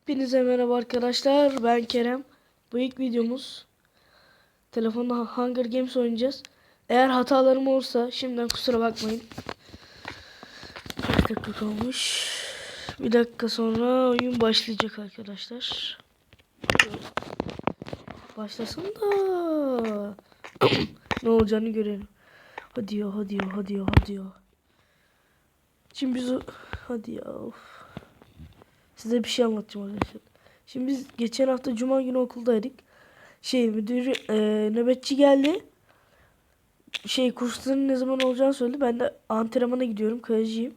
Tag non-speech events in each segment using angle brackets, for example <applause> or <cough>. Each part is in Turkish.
Hepinize merhaba arkadaşlar. Ben Kerem. Bu ilk videomuz. Telefonda Hunger Games oynayacağız. Eğer hatalarım olursa şimdiden kusura bakmayın. Kaç dakika kalmış? Bir dakika sonra oyun başlayacak arkadaşlar. Başlasın da <coughs> ne olacağını görelim. Hadi ya hadi ya hadi ya hadi ya. Şimdi biz. Hadi ya of. Size bir şey anlatacağım arkadaşlar. Şimdi biz geçen hafta cuma günü okuldaydık. Şey müdür e, nöbetçi geldi. Şey kursların ne zaman olacağını söyledi. Ben de antrenmana gidiyorum. Kayacıyım.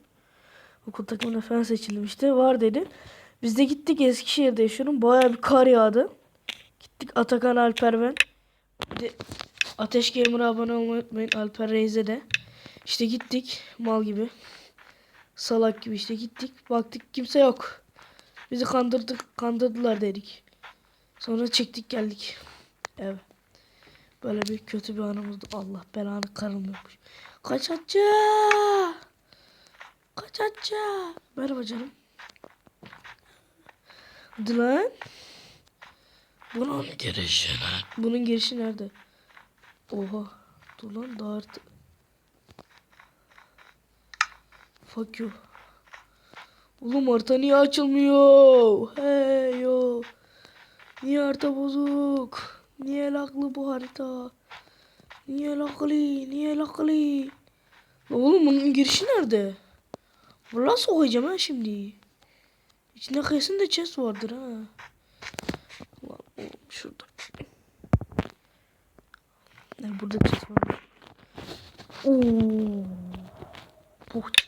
Okul takımına falan seçildim işte. Var dedi. Biz de gittik Eskişehir'de yaşıyorum. Bayağı bir kar yağdı. Gittik Atakan Alper ben. De Ateş Gamer'a abone olmayı unutmayın. Alper Reis'e de. İşte gittik mal gibi. Salak gibi işte gittik. Baktık kimse yok. Bizi kandırdık, kandırdılar dedik. Sonra çektik geldik. Evet. Böyle bir kötü bir anımızdı. Allah belanı karım yokmuş. Kaç atça. Kaç atça. Merhaba canım. Hadi lan. Bunun, Girişine. bunun girişi nerede? Oha. Dur lan daha artık. Fuck you. Oğlum harita niye açılmıyor? Hey yo. Niye harita bozuk? Niye laklı bu harita? Niye laklı? Niye laklı? Lan Oğlum bunun girişi nerede? Valla sokacağım ha şimdi. İçinde kesin de chest vardır ha. Ulan oğlum şurada. Ne burada chest var. Oo. Çıktı.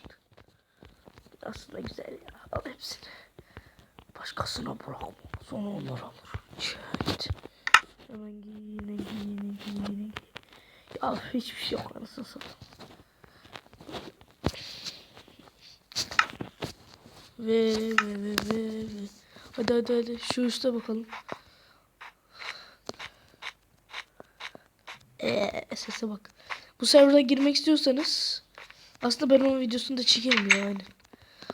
Aslında güzel ya. Al hepsini. Başkasına bırakma. Sonra onlar alır. Çet. Hemen giy yine giy yine giy yine giy. Ya hiçbir şey yok anasını satayım. Ve ve ve ve ve. Hadi hadi hadi şu üste bakalım. Eee sese bak. Bu server'a girmek istiyorsanız aslında ben onun videosunu da çekerim ya yani.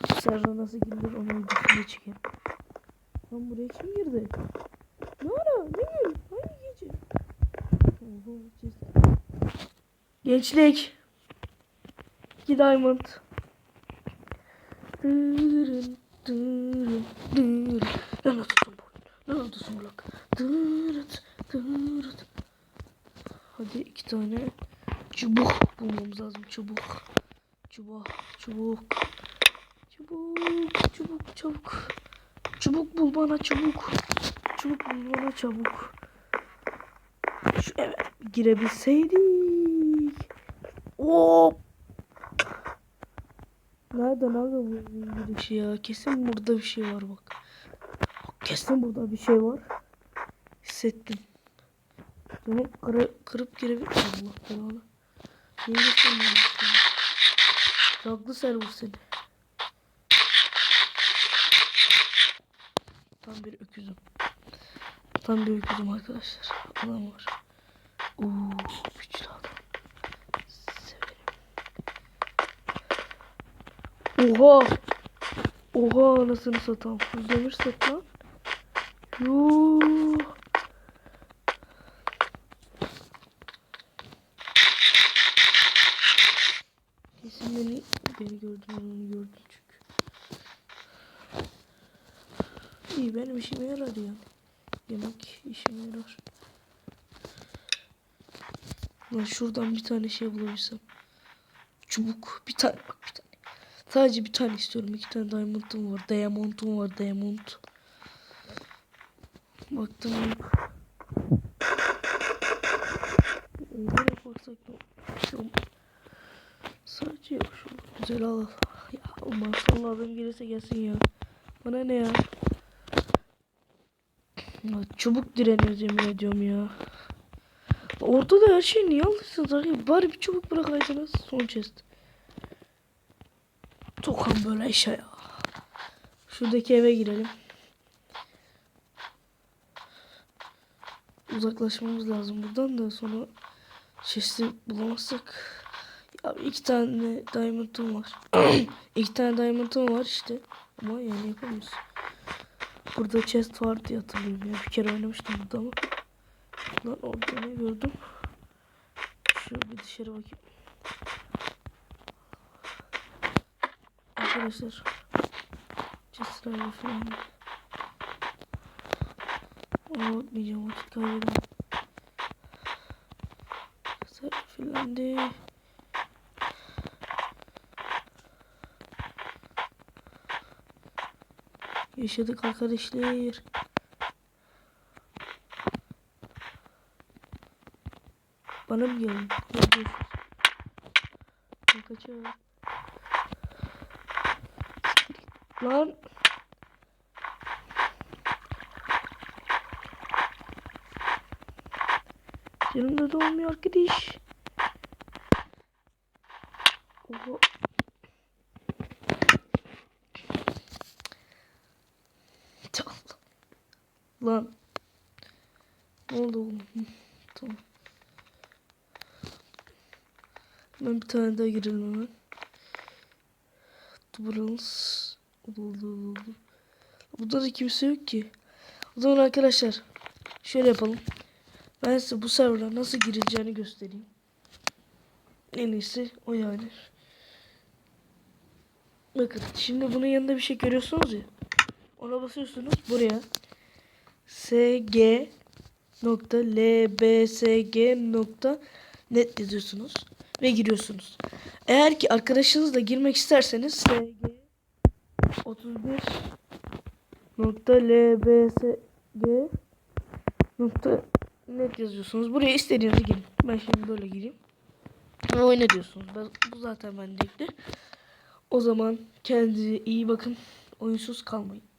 Bu server'a nasıl girilir onun videosunu çekerim. Lan buraya kim girdi? Ne ara? Ne gün? Hangi gece? Gençlik. İki diamond. Dırın, dırın, dırın. Lanet olsun bu. Lanet olsun blok. Dırıt, dırıt. Hadi iki tane çubuk bulmamız lazım. Çubuk. Çubuk. Çubuk. Çubuk. Çubuk. Çabuk. Çubuk bul bana çabuk. Çubuk bul bana çabuk. Şu eve girebilseydik. Hop. Nerede nerede bu evin girişi ya? Kesin burada bir şey var bak. Kesin burada bir şey var. Hissettim. Bunu kırı, kırıp girebilir Allah belanı. Niye yapamıyorum? Raglı server seni. Tam bir öküzüm. Tam bir öküzüm arkadaşlar. Adam var. Oo, güçlü adam. Severim. Oha. Oha anasını satan. Demir set lan. İyi benim işime yarar ya. Yemek işime yarar. Lan şuradan bir tane şey bulabilsem. Çubuk. Bir tane bak bir tane. Sadece bir tane istiyorum. İki tane diamond'um var. Diamond'um var. Diamond. Baktım yok. Nereye baksak yok. Sadece yok şu. Güzel al. Ya maşallah adam gelirse gelsin ya. Bana ne ya? Ya çubuk direniyoruz yemin ediyorum ya. Ortada her şey niye alırsınız arkadaşlar? Bari bir çubuk bırakaydınız. Son chest. Tokan böyle işe ya. Şuradaki eve girelim. Uzaklaşmamız lazım buradan da sonra chest'i bulamazsak. Ya iki tane diamond'um var. <clears throat> iki tane diamond'um var işte. Ama yani yapamıyoruz. Burada chest var diye hatırlıyorum ya. Bir kere oynamıştım burada ama. Lan orada ne gördüm? Şu bir dışarı bakayım. Arkadaşlar. Chestlerle falan. Ona bakmayacağım vakit kaybedemem. Chestler filan değil. Yaşadık arkadaşlar. Bana mı görüşürüz. Ben kaçıyorum. Lan. Yanımda da olmuyor arkadaş. Oha. Tamam. Lan. Ne oldu oğlum? Tamam. Ben bir tane daha girelim hemen. Dubrals. Oldu. Burada da kimse yok ki. O zaman arkadaşlar şöyle yapalım. Ben size bu server'a nasıl girileceğini göstereyim. En iyisi o yani. Bakın şimdi bunun yanında bir şey görüyorsunuz ya. Ona basıyorsunuz buraya. Sg nokta lbsg nokta net yazıyorsunuz ve giriyorsunuz. Eğer ki arkadaşınızla girmek isterseniz sg 31 nokta lbsg nokta net yazıyorsunuz. Buraya istediğinizi girin. Ben şimdi böyle gireyim. Ve oyna diyorsunuz. Ben, bu zaten bendeydi. O zaman kendinize iyi bakın. Oyunsuz kalmayın.